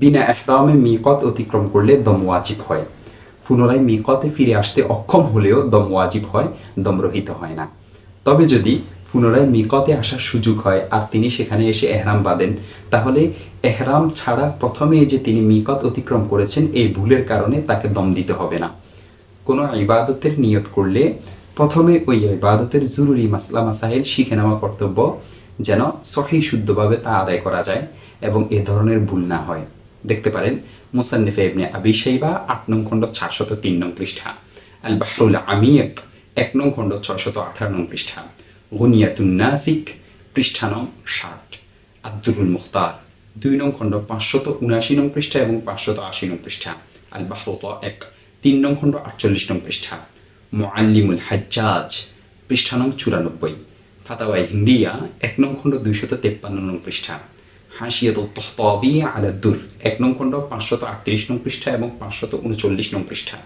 বিনা এহরামে মিকত অতিক্রম করলে দম ওয়াজিব হয়। পুনরায় মিকতে ফিরে আসতে অক্ষম হলেও দম ওয়াজিব হয়, দম রহিত হয় না। তবে যদি পুনরায় মিকতে আসার সুযোগ হয় আর তিনি সেখানে এসে এহরাম বাঁধেন, তাহলে এহরাম ছাড়া প্রথমে যে তিনি মিকত অতিক্রম করেছেন এই ভুলের কারণে তাকে দম দিতে হবে না। কোনো ইবাদতের নিয়ত করলে প্রথমে ওই ইবাদতের জরুরি মাসলা মাসাইল শিখে নেওয়া কর্তব্য যেন সহি শুদ্ধভাবে তা আদায় করা যায় এবং এ ধরনের ভুল না হয়। দেখতে পারেন। মুসান্নিফে ইবনে আবি শাইবা আট নং খণ্ড চারশত তিন নং পৃষ্ঠা। আল বাহরুল আমিয়ক এক নং খণ্ড ছয়শত আঠারো নং পৃষ্ঠা। গুনিয়াতুন নাসিক পৃষ্ঠা নং ষাট। আব্দুল মুখতার দুই নং খণ্ড পাঁচশত উনআশি নং পৃষ্ঠা এবং পাঁচশত আশি নং পৃষ্ঠা। আল বাহরুল এক তিন নং খণ্ড আটচল্লিশ নং পৃষ্ঠা। মোয়াল্লিমুল হাজ্জাজ পৃষ্ঠা নং চুরানব্বই। ফাতাওয়াই হিন্দিয়া এক নং খণ্ড দুইশত তেপ্পান্ন নং পৃষ্ঠা। হাসিয়াত তহতাবি আলাদ্দুর এক নং খণ্ড, পাঁচশত আটত্রিশ নং পৃষ্ঠা এবং পাঁচশত উনচল্লিশ নং পৃষ্ঠা।